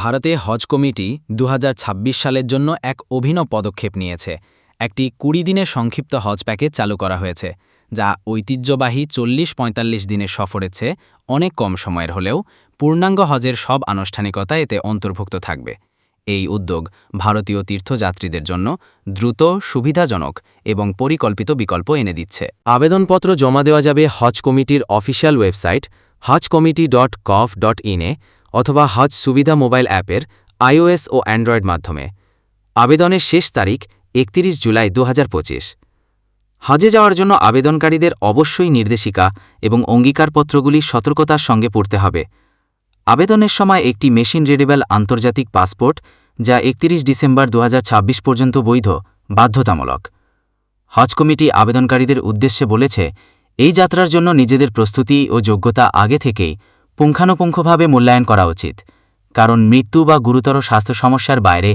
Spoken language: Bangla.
ভারতে হজ কমিটি দু হাজার ছাব্বিশ সালের জন্য এক অভিনব পদক্ষেপ নিয়েছে। একটি কুড়ি দিনের সংক্ষিপ্ত হজ প্যাকেজ চালু করা হয়েছে, যা ঐতিহ্যবাহী চল্লিশ পঁয়তাল্লিশ দিনের সফরের চেয়ে অনেক কম সময়ের হলেও পূর্ণাঙ্গ হজের সব আনুষ্ঠানিকতা এতে অন্তর্ভুক্ত থাকবে। এই উদ্যোগ ভারতীয় তীর্থযাত্রীদের জন্য দ্রুত, সুবিধাজনক এবং পরিকল্পিত বিকল্প এনে দিচ্ছে। আবেদনপত্র জমা দেওয়া যাবে হজ কমিটির official website Hajj committee dot gov dot ইনে অথবা হজ সুবিধা মোবাইল অ্যাপের আইওএস ও অ্যান্ড্রয়েড মাধ্যমে। আবেদনের শেষ তারিখ একত্রিশ জুলাই দু হাজার পঁচিশ। হজে যাওয়ার জন্য আবেদনকারীদের অবশ্যই নির্দেশিকা এবং অঙ্গীকারপত্রগুলি সতর্কতার সঙ্গে পড়তে হবে। আবেদনের সময় একটি মেশিন রিডেবল আন্তর্জাতিক পাসপোর্ট, যা একত্রিশ ডিসেম্বর দু হাজার ছাব্বিশ পর্যন্ত বৈধ, বাধ্যতামূলক। হজ কমিটি আবেদনকারীদের উদ্দেশ্যে বলেছে, এই যাত্রার জন্য নিজেদের প্রস্তুতি ও যোগ্যতা আগে থেকেই পুঙ্খানুপুঙ্খভাবে মূল্যায়ন করা উচিত কারণ মৃত্যু বা গুরুতর স্বাস্থ্য সমস্যার বাইরে